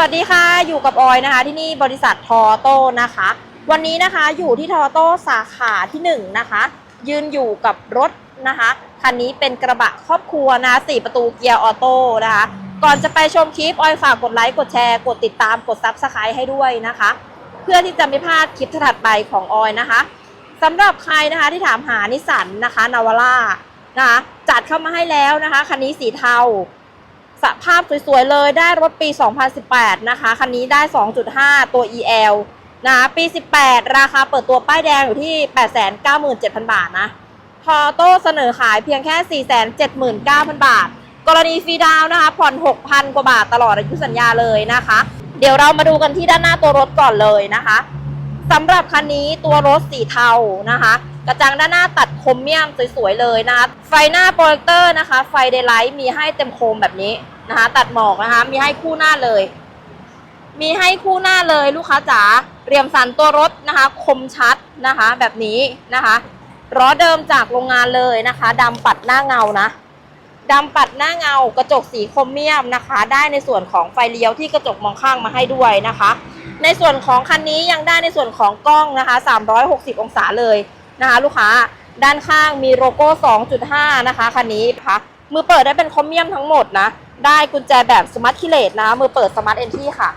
วัสดีค่ะ อยู่กับออยนะคะ ที่นี่บริษัททอโต้นะคะ วันนี้นะคะอยู่ที่ทอโต้สาขาที่หนึ่งนะคะ ยืนอยู่กับรถนะคะคันนี้เป็นกระบะครอบครัวนะสี่ประตูเกียร์ออโต้นะคะ ก่อนจะไปชมคลิปออยฝากกดไลค์กดแชร์กดติดตามกดซับสไครต์ให้ด้วยนะคะ เพื่อที่จะไม่พลาดคลิปถัดไปของออยนะคะสำหรับใครนะคะที่ถามหานิสสันนะคะนาวาร่านะคะจัดเข้ามาให้แล้วนะคะคันนี้สีเทา สภาพสวยๆเลยได้รถปี 2018 นะคะ คันนี้ได้ 2.5 ตัว EL นะคะปี 18 ราคาเปิดตัวป้ายแดงอยู่ที่ 897,000 บาทนะทอโต้เสนอขายเพียงแค่ 479,000 บาท กรณีฟรีดาวน์นะคะ ผ่อน 6,000 กว่าบาทตลอดอายุสัญญาเลยนะคะ เดี๋ยวเรามาดูกันที่ด้านหน้าตัวรถก่อนเลยนะคะสำหรับคันนี้ตัวรถสีเทานะคะ กระจังด้านหน้าตัดคมเมี่ยมสวยๆเลยนะคะไฟหน้าโปรเจคเตอร์นะคะ ไฟเดย์ไลท์มีให้เต็มโคมแบบนี้นะคะ ตัดหมอกนะคะ มีให้คู่หน้าเลย มีให้คู่หน้าเลยลูกค้าจ๋าเรียมสันตัวรถนะคะ คมชัดนะคะ แบบนี้นะคะล้อเดิมจากโรงงานเลยนะคะดำปัดหน้าเงานะดำปัดหน้าเงากระจกสีคมเมี่ยมนะคะ ได้ในส่วนของไฟเลี้ยวที่กระจกมองข้างมาให้ด้วยนะคะ ในส่วนของคันนี้ยังได้ในส่วนของกล้องนะคะ 360 องศาเลย นะคะ ลูกค้าด้านข้างมีโลโก้ 2.5 นะคะคันนี้นะคะมือเปิดได้เป็นคอมเมียมทั้งหมดนะ ได้กุญแจแบบสมาร์ทคิเลตนะคะมือเปิดสมาร์ทเอนที่ค่ะ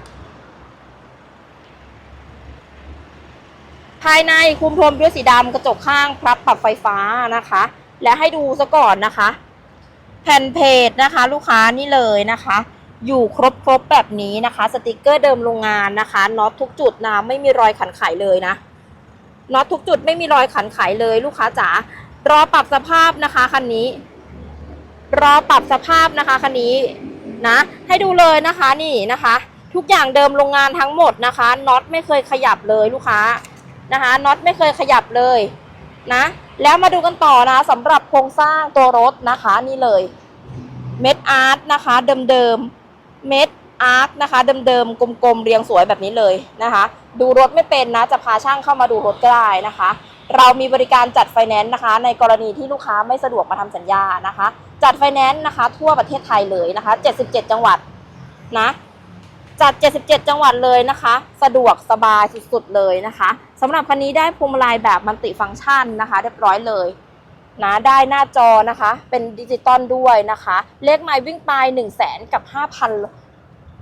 ภายในคุมโทนด้วยสีดำกระจกข้างพรับปรับไฟฟ้านะคะ และให้ดูซะก่อนนะคะ แผ่นเพจนะคะ ลูกค้านี่เลยนะคะ อยู่ครบครบแบบนี้นะคะ สติกเกอร์เดิมโรงงานนะคะน็อตทุกจุดนะไม่มีรอยขันไขเลยนะ น็อตทุกจุดไม่มีรอยขันไขเลยลูกค้าจ๋ารอปรับสภาพนะคะคันนี้ รอปรับสภาพนะคะคันนี้นะ ให้ดูเลยนะคะนี่นะคะ ทุกอย่างเดิมโรงงานทั้งหมดนะคะน็อตไม่เคยขยับเลยลูกค้านะคะน็อตไม่เคยขยับเลยนะแล้วมาดูกันต่อนะสำหรับโครงสร้างตัวรถนะคะนี่เลยเม็ดอาร์ตนะคะเดิมๆเม็ด อาร์ตนะคะเดิมๆกลมๆเรียงสวยแบบนี้เลยนะคะ ดูรถไม่เป็นนะจะพาช่างเข้ามาดูรถก็ได้นะคะ เรามีบริการจัดไฟแนนซ์นะคะ ในกรณีที่ลูกค้าไม่สะดวกมาทำสัญญานะคะ จัดไฟแนนซ์นะคะ ทั่วประเทศไทยเลยนะคะ 77 จังหวัดนะจัด 77 จังหวัดเลยนะคะ สะดวกสบายสุดๆเลยนะคะสำหรับคันนี้ได้พวงมาลัยแบบมัลติฟังก์ชันนะคะ เรียบร้อยเลยนะได้หน้าจอนะคะ เป็นดิจิตอลด้วยนะคะ เลขไมล์วิ่งไป1 0 0 0 0แสนกับ 5,000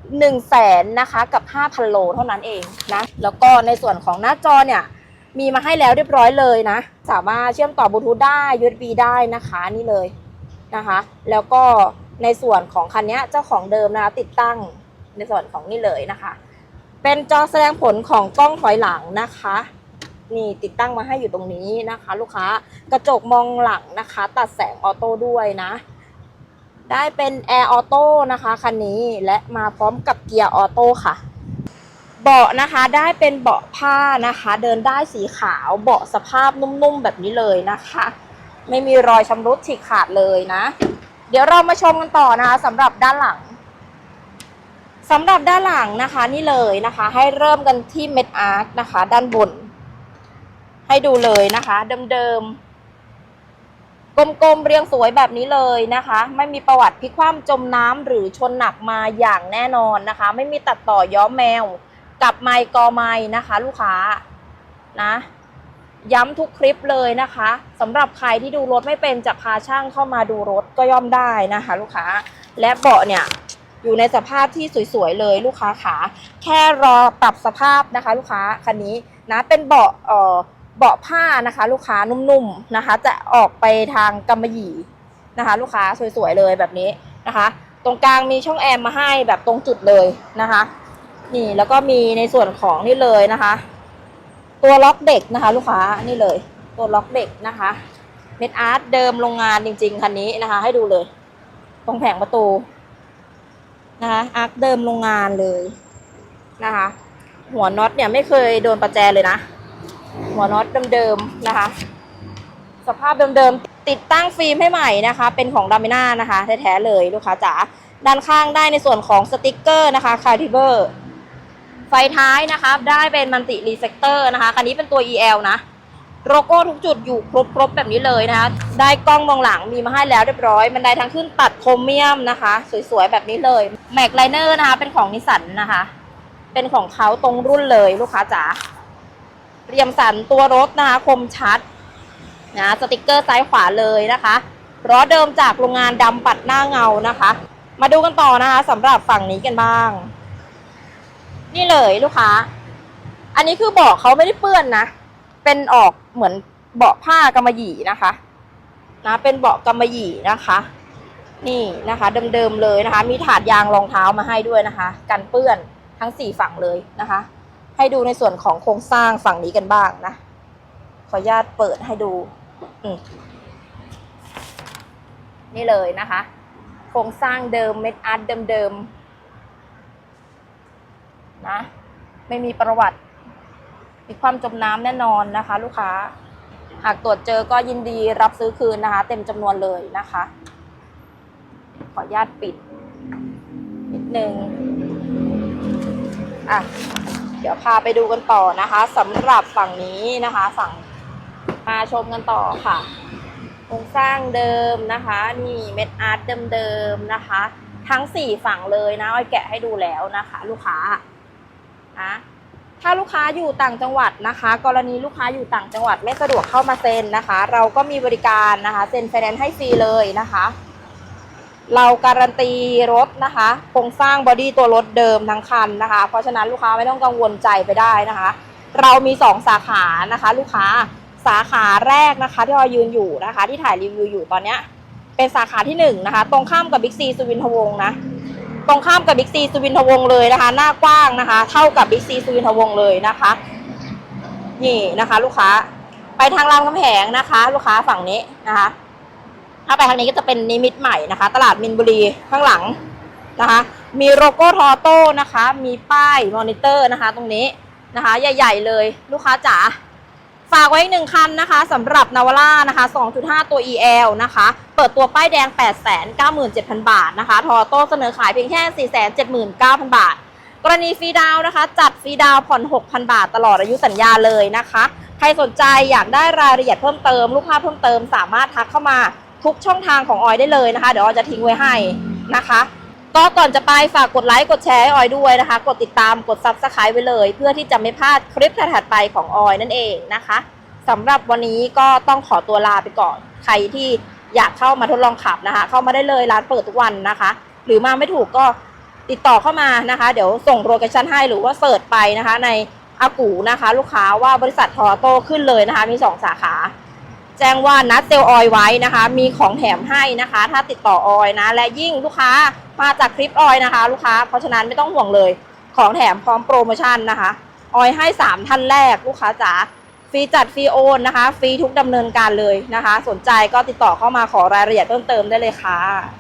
1 0 0 0 0แสนนะคะกับ 5,000 โลเท่านั้นเองนะแล้วก็ในส่วนของหน้าจอเนี่ยมีมาให้แล้วเรียบร้อยเลยนะ สามารถเชื่อมต่อบลูทูธได้ USB ได้นะคะนี่เลยนะคะ แล้วก็ในส่วนของคันนี้เจ้าของเดิมนะคะติดตั้งในส่วนของนี่เลยนะคะ เป็นจอแสดงผลของกล้องถอยหลังนะคะ นี่ติดตั้งมาให้อยู่ตรงนี้นะคะ ลูกค้ากระจกมองหลังนะคะ ตัดแสงออโต้ด้วยนะ ได้เป็นแอร์ออโต้นะคะคันนี้และมาพร้อมกับเกียร์ออโต้ค่ะ เบาะนะคะได้เป็นเบาะผ้านะคะ เดินได้สีขาวเบาะสภาพนุ่มๆแบบนี้เลยนะคะ ไม่มีรอยชำรุดฉีกขาดเลยนะ เดี๋ยวเรามาชมกันต่อนะคะสำหรับด้านหลังสำหรับด้านหลังนะคะนี่เลยนะคะ ให้เริ่มกันที่เม็ดอาร์คนะคะ ด้านบน ให้ดูเลยนะคะ เดิมๆ กลมๆเรียงสวยแบบนี้เลยนะคะ ไม่มีประวัติพลิกคว่ำจมน้ำหรือชนหนักมาอย่างแน่นอนนะคะ ไม่มีตัดต่อย้อมแมว กับไมกอไม้นะคะ ลูกค้านะย้ำทุกคลิปเลยนะคะสำหรับใครที่ดูรถไม่เป็นจะพาช่างเข้ามาดูรถก็ย่อมได้นะคะ ลูกค้าและเบาะเนี่ยอยู่ในสภาพที่สวยๆเลยลูกค้าขาแค่รอปรับสภาพนะคะ ลูกค้าคันนี้นะเป็นเบาะเอ่อ เบาะผ้านะคะ ลูกค้านุ่มๆนะคะ จะออกไปทางกำมะหยี่นะคะ ลูกค้าสวยๆเลยแบบนี้นะคะ ตรงกลางมีช่องแอร์มาให้แบบตรงจุดเลยนะคะ นี่แล้วก็มีในส่วนของนี่เลยนะคะ ตัวล็อกเด็กนะคะ ลูกค้านี่เลย ตัวล็อกเด็กนะคะเม็ดอาร์ตเดิมโรงงานจริง ๆคันนี้นะคะ ให้ดูเลย ตรงแผงประตูนะคะอาร์คเดิมโรงงานเลยนะคะ หัวน็อตเนี่ยไม่เคยโดนประแจเลยนะ หัวน็อตเดิมๆนะคะ สภาพเดิมๆติดตั้งฟิล์มให้ใหม่นะคะ เป็นของดามิน่านะคะแท้ๆเลยลูกค้าจ๋าด้านข้างได้ในส่วนของสติกเกอร์นะคะคาร์ทิเบอร์ไฟท้ายนะคะได้เป็นมันติรีเซกเตอร์นะคะคันนี้เป็นตัว EL นะโลโก้ทุกจุดอยู่ครบครบแบบนี้เลยนะคะ ได้กล้องมองหลังมีมาให้แล้วเรียบร้อยบันได้ทางขึ้นตัดโครเมียมนะคะ สวยๆ แบบนี้เลยแม็กไลเนอร์นะคะ เป็นของนิสันนะคะ เป็นของเขาตรงรุ่นเลยลูกค้าจ๋า เรียมสันตัวรถนะคะคมชัดนะสติกเกอร์ซ้ายขวาเลยนะคะล้อเดิมจากโรงงานดำปัดหน้าเงานะคะ มาดูกันต่อนะคะสำหรับฝั่งนี้กันบ้าง นี่เลยลูกค้า อันนี้คือเบาะเขาไม่ได้เปื้อนนะ เป็นออกเหมือนเบาะผ้ากำมะหยี่นะคะนะเป็นเบาะกำมะหยี่นะคะ นี่นะคะเดิมๆเลยนะคะ มีถาดยางรองเท้ามาให้ด้วยนะคะ กันเปื้อนทั้งสี่ฝั่งเลยนะคะ ให้ดูในส่วนของโครงสร้างฝั่งนี้กันบ้างนะ ขออนุญาตเปิดให้ดู นี่เลยนะคะ โครงสร้างเดิมเม็ดอาร์ตเดิมๆนะ ไม่มีประวัติมีความจมน้ำแน่นอนนะคะ ลูกค้า หากตรวจเจอก็ยินดีรับซื้อคืนนะคะ เต็มจำนวนเลยนะคะ ขออนุญาตปิดนิดนึงอะ เดี๋ยวพาไปดูกันต่อนะคะสำหรับฝั่งนี้นะคะฝั่งมาชมกันต่อค่ะโครงสร้างเดิมนะคะนี่เม็ดอาร์ตเดิมๆนะคะ ทั้งสี่ฝั่งเลยนะอ้อยแกะให้ดูแล้วนะคะ ลูกค้านะถ้าลูกค้าอยู่ต่างจังหวัดนะคะ กรณีลูกค้าอยู่ต่างจังหวัดไม่สะดวกเข้ามาเซ็นนะคะ เราก็มีบริการนะคะเซ็นไฟแนนซ์ให้ฟรีเลยนะคะ เราการันตีรถนะคะโครงสร้างบอดี้ตัวรถเดิมทั้งคันนะคะ เพราะฉะนั้นลูกค้าไม่ต้องกังวลใจไปได้นะคะ เรามีสองสาขานะคะ ลูกค้าสาขาแรกนะคะที่เรายืนอยู่นะคะ ที่ถ่ายรีวิวอยู่ตอนเนี้ยเป็นสาขาที่หนึ่งนะคะ ตรงข้ามกับบิ๊กซีสุวินทวงศ์นะ ตรงข้ามกับบิ๊กซีสุวินทวงศ์เลยนะคะ หน้ากว้างนะคะ เท่ากับบิ๊กซีสุวินทวงศ์เลยนะคะนี่นะคะ ลูกค้าไปทางรามคำแหงนะคะ ลูกค้าฝั่งนี้นะคะ ถ้าไปทางนี้ก็จะเป็นนิมิตใหม่นะคะ ตลาดมินบุรีข้างหลังนะคะ มีโลโก้ทอโต้นะคะ มีป้ายมอนิเตอร์นะคะ ตรงนี้นะคะ ใหญ่ ๆ เลยลูกค้าจ๋าฝากไว้หนึ่งคันนะคะสำหรับนาวาร่านะคะ 2.5 ตัว EL นะคะ เปิดตัวป้ายแดง 897,000 บาทนะคะ ทอโต้เสนอขายเพียงแค่ 479,000 บาท กรณีฟรีดาวนะคะ จัดฟรีดาวผ่อน 6,000 บาทตลอดอายุสัญญาเลยนะคะ ใครสนใจอยากได้รายละเอียดเพิ่มเติม ลูกค้าเพิ่มเติมสามารถทักเข้ามา ทุกช่องทางของออยได้เลยนะคะ เดี๋ยวออยจะทิ้งไว้ให้นะคะ ก็ก่อนจะไปฝากกดไลค์กดแชร์ให้ออยด้วยนะคะ กดติดตามกด Subscribe ไว้เลย เพื่อที่จะไม่พลาดคลิปถัดไปของออยนั่นเองนะคะสำหรับวันนี้ก็ต้องขอตัวลาไปก่อน ใครที่อยากเข้ามาทดลองขับนะคะ เข้ามาได้เลยร้านเปิดทุกวันนะคะ หรือมาไม่ถูกก็ติดต่อเข้ามานะคะ เดี๋ยวส่งโลเคชั่นให้หรือว่าเสิร์ชไปนะคะ ในอากูนะคะ ลูกค้าว่าบริษัททอโต้ขึ้นเลยนะคะ มี 2 สาขา แจ้งว่านัดเซลออยไว้นะคะ มีของแถมให้นะคะ ถ้าติดต่อออยนะ และยิ่งลูกค้ามาจากคลิปออยนะคะ ลูกค้าเพราะฉะนั้นไม่ต้องห่วงเลย ของแถมพร้อมโปรโมชั่นนะคะ ออยให้ 3 ท่านแรกลูกค้าจ๋าฟรีจัดฟรีโอนนะคะฟรีทุกดำเนินการเลยนะคะ สนใจก็ติดต่อเข้ามาขอรายละเอียดเพิ่มเติมได้เลยค่ะ